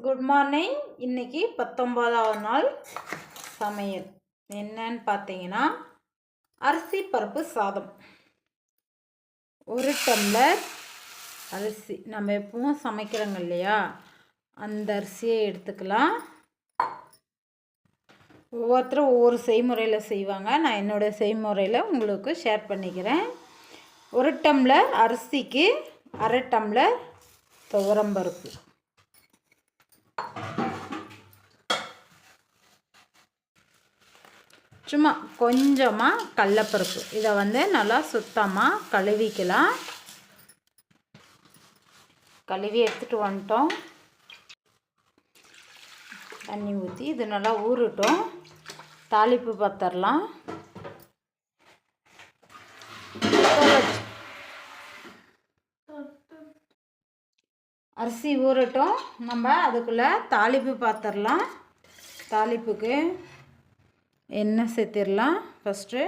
Good morning இன்னைக்கு பத்தொம்போதாவது நாள் சமையல். என்னன்னு பார்த்தீங்கன்னா அரிசி பருப்பு சாதம். ஒரு டம்ளர் அரிசி. நம்ம எப்பவும் சமைக்கிறோங்க இல்லையா? அந்த அரிசியை எடுத்துக்கலாம். ஒவ்வொருத்தரும் ஒவ்வொரு செய்முறையில் செய்வாங்க. நான் என்னோடய செய்முறையில் உங்களுக்கு ஷேர் பண்ணிக்கிறேன். ஒரு டம்ளர் அரிசிக்கு அரை டம்ளர் துவரம்பருப்பு சும்மா கொஞ்சமாக கடலப்பருப்பு. இதை வந்து நல்லா சுத்தமாக கழுவிக்கலாம். கழுவி எடுத்துகிட்டு வந்துட்டோம். தண்ணி ஊற்றி இது நல்லா ஊறட்டும். தாளிப்பு பத்தரலாம். அரிசி ஊறட்டும். நம்ம அதுக்குள்ளே தாளிப்பு பார்த்துடலாம் தாளிப்புக்கு எண்ணெய் சேர்த்திடலாம்? ஃபஸ்ட்டு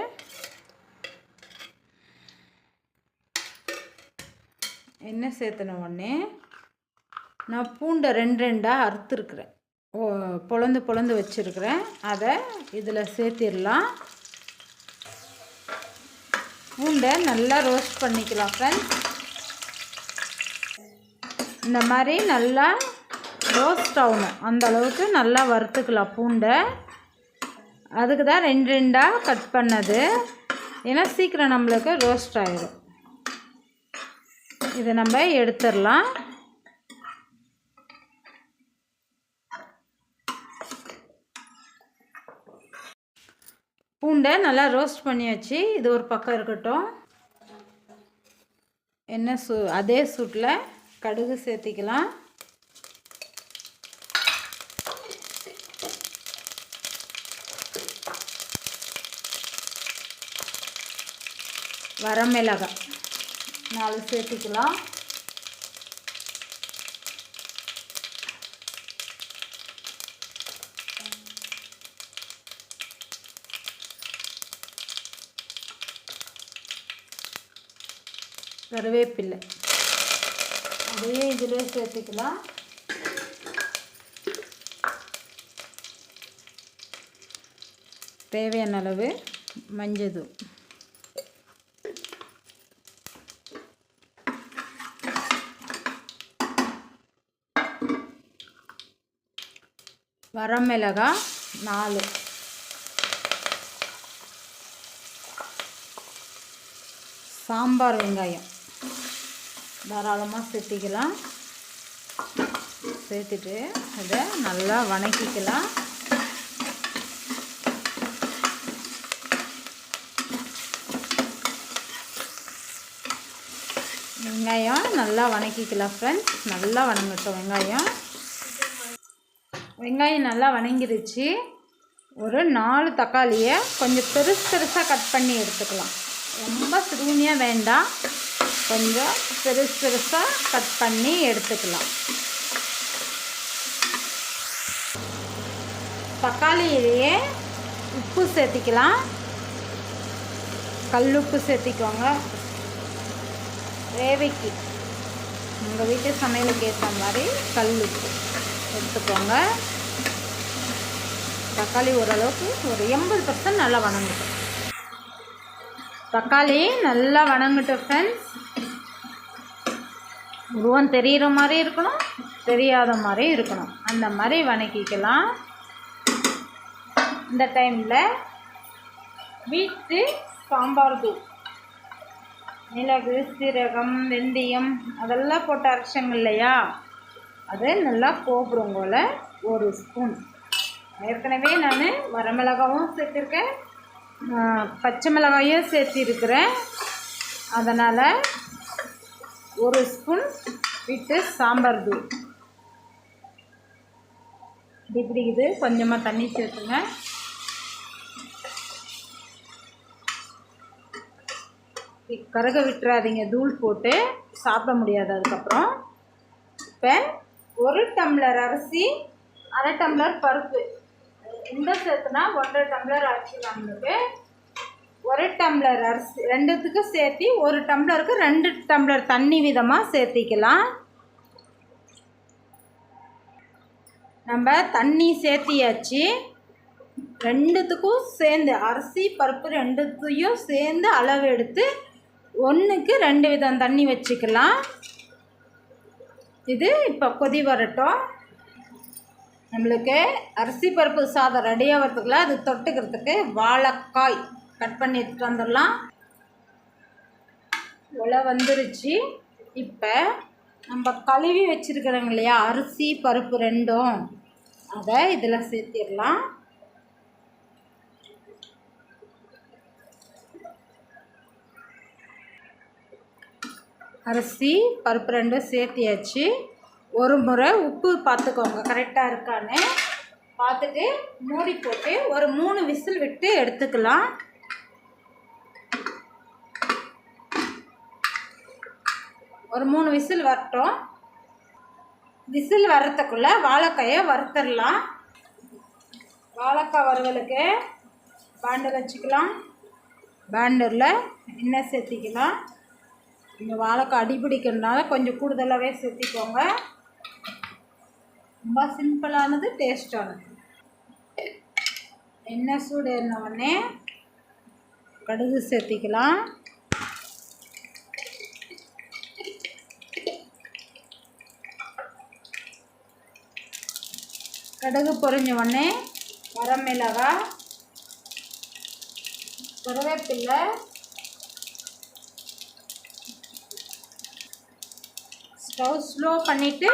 எண்ணெய் சேர்த்துன உடனே? நான் பூண்டை ரெண்டு ரெண்டாக அறுத்துருக்குறேன். ஓ பொழந்து பொழந்து வச்சுருக்குறேன். அதை இதில் சேர்த்திடலாம். பூண்டை நல்லா ரோஸ்ட் பண்ணிக்கலாம் ஃப்ரெண்ட்ஸ் இந்த மாதிரி நல்லா ரோஸ்ட் ஆகணும். அந்த அளவுக்கு நல்லா வறுத்துக்கலாம் பூண்டை. அதுக்கு தான் ரெண்டு ரெண்டாக கட் பண்ணது. ஏன்னா சீக்கிரம் நம்மளுக்கு ரோஸ்ட் ஆகிடும் இதை நம்ம எடுத்துடலாம். பூண்டை நல்லா ரோஸ்ட் பண்ணியாச்சு. இது ஒரு பக்கம் இருக்கட்டும். என்ன சூ அதே சூட்டில் கடுகு சேர்த்திக்கலாம். வரமிளகாய் நாலு சேர்த்துக்கலாம் கருவேப்பில்லை அதையே இதிலே சேர்த்துக்கலாம் தேவையான அளவு மஞ்சள் வரமிளகா நாலு. சாம்பார் வெங்காயம். தாராளமாக சேர்த்திக்கலாம். சேர்த்துட்டு இதை நல்லா வணக்கிக்கலாம். வெங்காயம் நல்லா வணக்கிக்கலாம் ஃப்ரெண்ட்ஸ் நல்லா வணங்கட்டும் வெங்காயம். வெங்காயம் நல்லா வணங்கிருச்சு. ஒரு நாலு தக்காளியை கொஞ்சம் பெருசு பெருசாக கட் பண்ணி எடுத்துக்கலாம். ரொம்ப சிறுமியாக வேண்டாம். கொஞ்சம் பெருசு பெருசாக கட் பண்ணி எடுத்துக்கலாம். தக்காளியிலேயே உப்பு சேர்த்திக்கலாம். கல் உப்பு சேர்த்திக்கோங்க. தேவைக்கு உங்கள் வீட்டு சமையலுக்கு ஏற்ற மாதிரி கல் உப்பு எடுத்துக்கோங்க. தக்காளி ஓரளவுக்கு ஒரு எண்பது பர்சன்ட் நல்லா வணங்கட்டும். தக்காளி நல்லா வணங்கட்டும் ஃப்ரெண்ட்ஸ் உருவம் தெரிகிற மாதிரி இருக்கணும் தெரியாத மாதிரி இருக்கணும். அந்த மாதிரி வணக்கிக்கலாம். இந்த டைமில் வீட்டு சாம்பார் தூள். மிளகு சீரகம் வெந்தயம் அதெல்லாம் போட்டு அரைச்சங்க இல்லையா? அது நல்லா கோபுரம் போல் ஒரு ஸ்பூன் ஏற்கனவே நான் வரமிளகாவும் சேர்த்துருக்கேன். பச்சை மிளகாயும் சேர்த்திருக்கிறேன். அதனால் ஒரு ஸ்பூன் விட்டு சாம்பார் தூள். இப்படி இது கொஞ்சமாக தண்ணி சேர்த்துங்க. கருக விட்டுறாதீங்க. தூள் போட்டு சாப்பிட முடியாது அதுக்கப்புறம். இப்போ ஒரு டம்ளர் அரிசி அரை டம்ளர் பருப்பு. உண்டை சேர்த்துனா ஒன்றரை டம்ளர் அரிசி நம்மளுக்கு ஒரு டம்ளர் அரிசி ரெண்டுத்துக்கும் சேர்த்து ஒரு டம்ளருக்கு ரெண்டு டம்ளர் தண்ணி விதமாக சேர்த்திக்கலாம். நம்ம தண்ணி சேர்த்தியாச்சு. ரெண்டுத்துக்கும் சேர்ந்து அரிசி பருப்பு ரெண்டுத்தையும் சேர்ந்து அளவு எடுத்து ஒன்றுக்கு ரெண்டு விதம் தண்ணி வச்சுக்கலாம். இது இப்போ கொதி வரட்டும். நம்மளுக்கு அரிசி பருப்பு சாதம் ரெடி ஆகிறதுக்குள்ள அது தொட்டுக்கிறதுக்கு வாழைக்காய் கட் பண்ணிட்டு வந்துடலாம். உலை வந்துருச்சு. இப்போ நம்ம கழுவி வச்சுருக்கிறோங்க இல்லையா அரிசி பருப்பு ரெண்டும். அதை இதில் சேர்த்திடலாம். அரிசி பருப்பு ரெண்டும் சேர்த்தியாச்சு. ஒரு முறை உப்பு பார்த்துக்கோங்க. கரெக்டாக இருக்கான்னு. பார்த்துட்டு மூடி போட்டு ஒரு மூணு விசில் விட்டு எடுத்துக்கலாம். ஒரு மூணு விசில் வரட்டும். விசில் வர்றதுக்குள்ளே வாழைக்காயை வறுத்துடலாம். வாழைக்காய் வறுவலுக்கு பாண்டர் வச்சுக்கலாம். பாண்டரில் எண்ணெய் சேர்த்திக்கலாம். இந்த வாழைக்காய் அடிபிடிக்கிறதுனால கொஞ்சம் கூடுதலாகவே சேர்த்திக்கோங்க. ரொம்ப சிம்பிளானது டேஸ்டானது. எண்ணெய் சூடு ஏறின உடனே கடுகு சேர்த்திக்கலாம். கடுகு பொரிஞ்ச உடனே வரமிளகா கருவேப்பில்லை ஸ்டவ் ஸ்லோ பண்ணிவிட்டு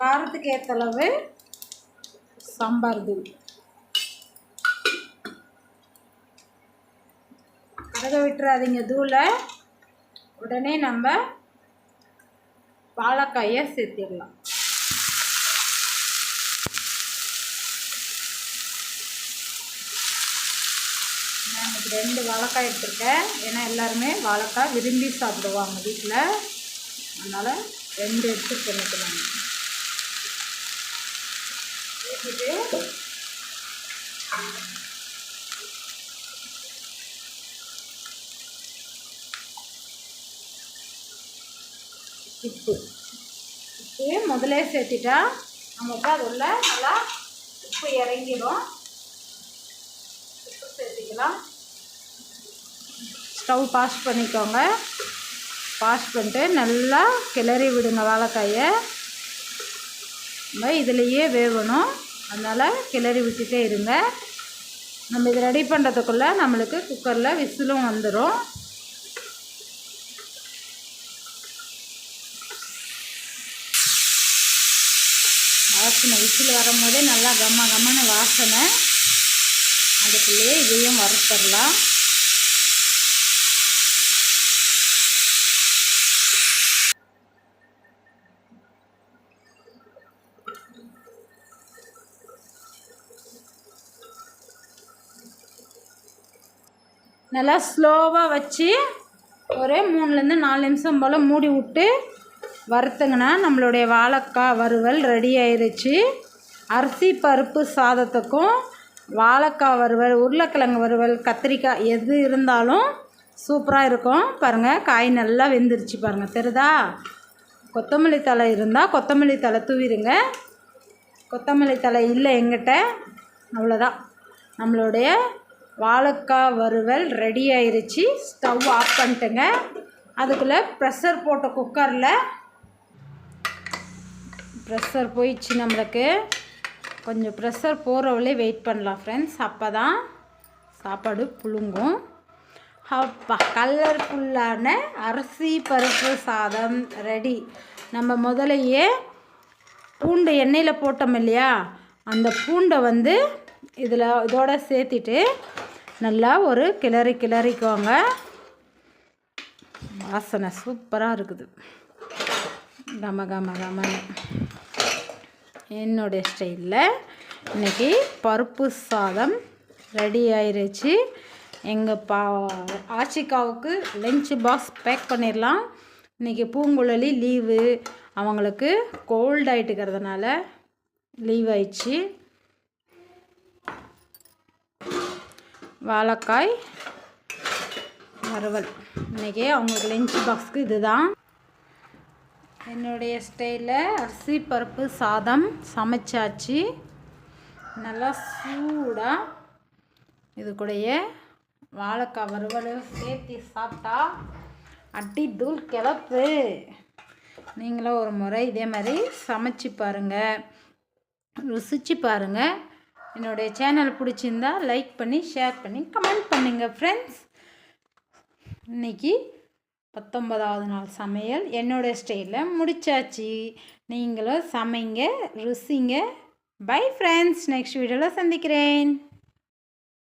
காரத்துக்கு ஏற்ற அளவு சாம்பார் தூள். கருக விட்டுறாதீங்க தூளை. உடனே நம்ம வாழைக்காயை சேர்த்திடலாம். நான் இன்னைக்கு ரெண்டு வாழைக்காய் எடுத்துருக்கேன். ஏன்னா எல்லாருமே வாழைக்காய் விரும்பி சாப்பிடுவாங்க வீட்டில் அதனால் ரெண்டு எடுத்து பண்ணிக்கலாம் ஊற்றிட்டு உப்பு. உப்பு முதலே சேர்த்திட்டா நமக்கு அது உள்ள நல்லா உப்பு இறங்கிடும். உப்பு சேர்த்திக்கலாம். ஸ்டவ் பாஸ் பண்ணிக்கோங்க. வாஷ் பண்ணிட்டு நல்லா கிளறி விடுங்க வாழைக்காயை. நம்ம இதுலேயே வேகணும். அதனால் கிளறி விட்டுட்டே இருங்க. நம்ம இது ரெடி பண்ணுறதுக்குள்ளே நம்மளுக்கு குக்கரில் விசிலும் வந்துடும் வாசனை விசில் வரும்போதே நல்லா கம்ம கம்மன்னு வாசனை. அதுக்குள்ளேயே இதையும் வறுத்தரலாம். நல்லா ஸ்லோவாக வச்சு ஒரு மூணுலேருந்து நாலு நிமிஷம் போல் மூடி விட்டு வறுத்துங்கன்னா நம்மளுடைய வாழைக்காய் வறுவல் ரெடி ஆயிடுச்சு அரிசி பருப்பு சாதத்துக்கும் வாழைக்காய் வறுவல் உருளைக்கிழங்கு வறுவல் கத்திரிக்காய் எது இருந்தாலும் சூப்பராக இருக்கும். பாருங்கள் காய் நல்லா வெந்துருச்சு பாருங்கள் தெரியுதா கொத்தமல்லி தழை இருந்தால் கொத்தமல்லி தழை தூவிடுங்க. கொத்தமல்லி தழை இல்லை எங்கிட்ட அவ்வளோதான் நம்மளுடைய வாழைக்காய் வறுவல் ரெடி ஆயிருச்சு. ஸ்டவ் ஆஃப் பண்ணிட்டுங்க. அதுக்குள்ளே ப்ரெஷர் போட்ட குக்கரில் ப்ரெஷர் போயிடுச்சு நம்மளுக்கு. கொஞ்சம் ப்ரெஷர் போகிறவளே வெயிட் பண்ணலாம் ஃப்ரெண்ட்ஸ் அப்போ தான் சாப்பாடு புழுங்கும். அப்பா கலர்ஃபுல்லான அரிசி பருப்பு சாதம் ரெடி நம்ம முதலையே பூண்டு எண்ணெயில் போட்டோம் இல்லையா? அந்த பூண்டை வந்து இதில் இதோட சேர்த்திட்டு நல்லா ஒரு கிளறி கிளறிக்கோங்க. வாசனை சூப்பராக இருக்குது. கம கம கமன்னு. என்னுடைய ஸ்டைலில் இன்றைக்கி பருப்பு சாதம் ரெடி ஆயிடுச்சு எங்கள் பா ஆச்சிக்காவுக்கு லஞ்ச் பாக்ஸ் பேக் பண்ணிடலாம் இன்றைக்கி பூங்குழலி லீவு அவங்களுக்கு கோல்ட் ஆகிட்டுக்கிறதுனால லீவ் ஆயிடுச்சு. வாழைக்காய் வறுவல். இன்றைக்கி அவங்களுக்கு லஞ்ச் பாக்ஸ்க்கு இதுதான். என்னுடைய ஸ்டைலில் அரிசி பருப்பு சாதம் சமைச்சாச்சு. நல்லா சூடாக இது கூடயே வாழைக்காய் வறுவல் சேர்த்து சாப்பிட்டா அட்டி தூள் கிளப்பு. நீங்களும் ஒரு முறை இதே மாதிரி சமைச்சு பாருங்கள் ருசிச்சு பாருங்கள் என்னுடைய சேனல் பிடிச்சிருந்தா லைக் பண்ணி ஷேர் பண்ணி கமெண்ட் பண்ணுங்கள் ஃப்ரெண்ட்ஸ் இன்னைக்கு பத்தொன்பதாவது நாள் சமையல். என்னோடய ஸ்டைலில் முடிச்சாச்சு. நீங்களும் சமைங்க ருசிங்க. பை ஃப்ரெண்ட்ஸ் நெக்ஸ்ட் வீடியோவில் சந்திக்கிறேன்.